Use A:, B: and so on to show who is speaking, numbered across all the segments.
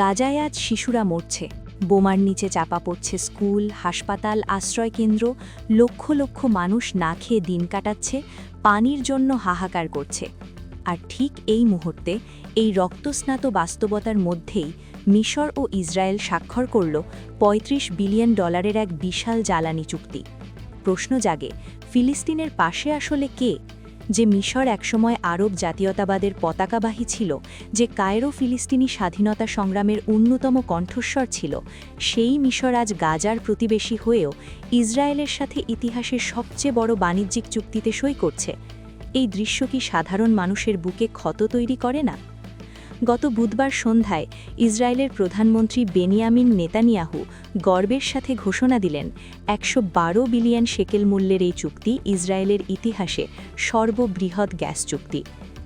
A: গাজায়াত শিশুরা মরছে বোমার নিচে চাপা পড়ছে স্কুল হাসপাতাল আশ্রয়কেন্দ্র লক্ষ লক্ষ মানুষ না খেয়ে দিন কাটাচ্ছে পানির জন্য হাহাকার করছে আর ঠিক এই মুহূর্তে এই রক্তস্নাত বাস্তবতার মধ্যেই মিশর ও ইসরায়েল স্বাক্ষর করল ৩৫ বিলিয়ন ডলারের এক বিশাল জ্বালানি চুক্তি প্রশ্ন জাগে ফিলিস্তিনের পাশে আসলে কে যে মিশর একসময় আরব জাতীয়তাবাদের পতাকাবাহী ছিল যে কায়রো ফিলিস্তিনি স্বাধীনতা সংগ্রামের অন্যতম কণ্ঠস্বর ছিল সেই মিশর আজ গাজার প্রতিবেশী হয়েও ইসরায়েলের সাথে ইতিহাসের সবচেয়ে বড় বাণিজ্যিক চুক্তিতে সই করছে এই দৃশ্য কি সাধারণ মানুষের বুকে ক্ষত তৈরি করে না গত বুধবার সন্ধ্যায় ইসরায়েলের প্রধানমন্ত্রী বেনিয়ামিন নেতানিয়াহু গর্বের সাথে ঘোষণা দিলেন একশো বিলিয়ন শেকেল মূল্যের এই চুক্তি ইসরায়েলের ইতিহাসে সর্ববৃহৎ গ্যাস চুক্তি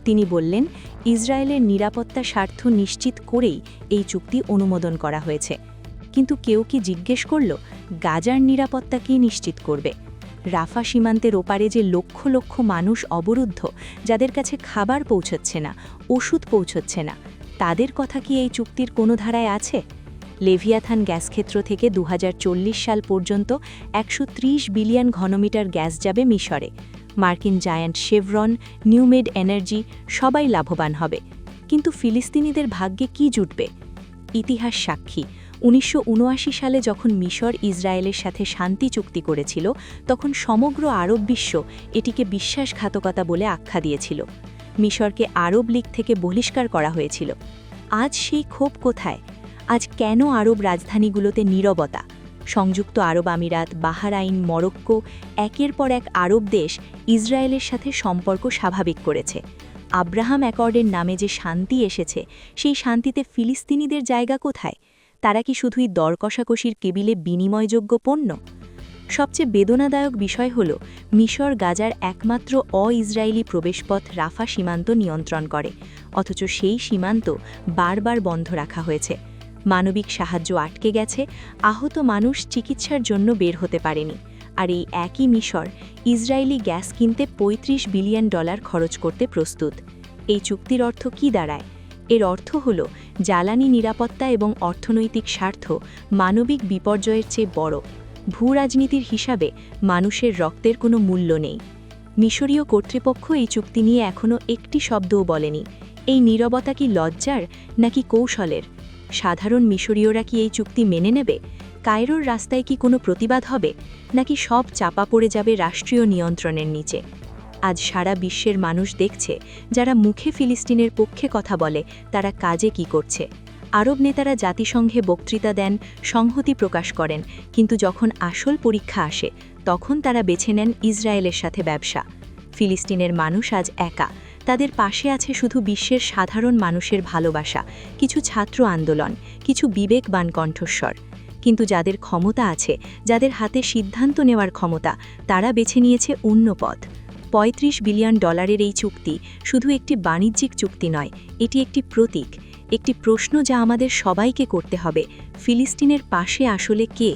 A: তিনি বললেন ইসরায়েলের নিরাপত্তা স্বার্থ নিশ্চিত করেই এই চুক্তি অনুমোদন করা হয়েছে কিন্তু কেউ কি জিজ্ঞেস করল গাজার নিরাপত্তা কি নিশ্চিত করবে রাফা সীমান্তের ওপারে যে লক্ষ লক্ষ মানুষ অবরুদ্ধ যাদের কাছে খাবার পৌঁছচ্ছে না ওষুধ পৌঁছচ্ছে না তাদের কথা কি এই চুক্তির কোনো ধারায় আছে লেভিয়াথান গ্যাস ক্ষেত্র থেকে দু সাল পর্যন্ত একশো বিলিয়ন ঘনমিটার গ্যাস যাবে মিশরে মার্কিন জায়ান্ট শেভরন নিউমেড এনার্জি সবাই লাভবান হবে কিন্তু ফিলিস্তিনিদের ভাগ্যে কি জুটবে ইতিহাস সাক্ষী উনিশশো সালে যখন মিশর ইসরায়েলের সাথে শান্তি চুক্তি করেছিল তখন সমগ্র আরব বিশ্ব এটিকে বিশ্বাসঘাতকতা বলে আখ্যা দিয়েছিল মিশরকে আরব লীগ থেকে বহিষ্কার করা হয়েছিল আজ সেই ক্ষোভ কোথায় আজ কেন আরব রাজধানীগুলোতে নীরবতা সংযুক্ত আরব আমিরাত বাহারাইন মরক্কো একের পর এক আরব দেশ ইসরায়েলের সাথে সম্পর্ক স্বাভাবিক করেছে আব্রাহাম অ্যাকর্ডের নামে যে শান্তি এসেছে সেই শান্তিতে ফিলিস্তিনিদের জায়গা কোথায় তারা কি শুধুই দর কষাকষির কেবিলে বিনিময়যোগ্য পণ্য সবচেয়ে বেদনাদায়ক বিষয় হল মিশর গাজার একমাত্র অ ইসরায়েলি প্রবেশপথ রাফা সীমান্ত নিয়ন্ত্রণ করে অথচ সেই সীমান্ত বারবার বন্ধ রাখা হয়েছে মানবিক সাহায্য আটকে গেছে আহত মানুষ চিকিৎসার জন্য বের হতে পারেনি আর এই একই মিশর ইসরায়েলি গ্যাস কিনতে ৩৫ বিলিয়ন ডলার খরচ করতে প্রস্তুত এই চুক্তির অর্থ কি দাঁড়ায় এর অর্থ হল জ্বালানি নিরাপত্তা এবং অর্থনৈতিক স্বার্থ মানবিক বিপর্যয়ের চেয়ে বড় ভূ রাজনীতির হিসাবে মানুষের রক্তের কোনো মূল্য নেই মিশরীয় কর্তৃপক্ষ এই চুক্তি নিয়ে এখনও একটি শব্দও বলেনি এই নীরবতা কি লজ্জার নাকি কৌশলের সাধারণ মিশরীয়রা কি এই চুক্তি মেনে নেবে কায়রোর রাস্তায় কি কোনো প্রতিবাদ হবে নাকি সব চাপা পড়ে যাবে রাষ্ট্রীয় নিয়ন্ত্রণের নিচে আজ সারা বিশ্বের মানুষ দেখছে যারা মুখে ফিলিস্তিনের পক্ষে কথা বলে তারা কাজে কি করছে আরব নেতারা জাতিসংঘে বক্তৃতা দেন সংহতি প্রকাশ করেন কিন্তু যখন আসল পরীক্ষা আসে তখন তারা বেছে নেন ইসরায়েলের সাথে ব্যবসা ফিলিস্তিনের মানুষ আজ একা তাদের পাশে আছে শুধু বিশ্বের সাধারণ মানুষের ভালোবাসা কিছু ছাত্র আন্দোলন কিছু বিবেকবান কণ্ঠস্বর কিন্তু যাদের ক্ষমতা আছে যাদের হাতে সিদ্ধান্ত নেওয়ার ক্ষমতা তারা বেছে নিয়েছে অন্য পথ ৩৫ বিলিয়ন ডলারের এই চুক্তি শুধু একটি বাণিজ্যিক চুক্তি নয় এটি একটি প্রতীক একটি প্রশ্ন যা আমাদের সবাইকে করতে হবে ফিলিস্তিনের পাশে আসলে কে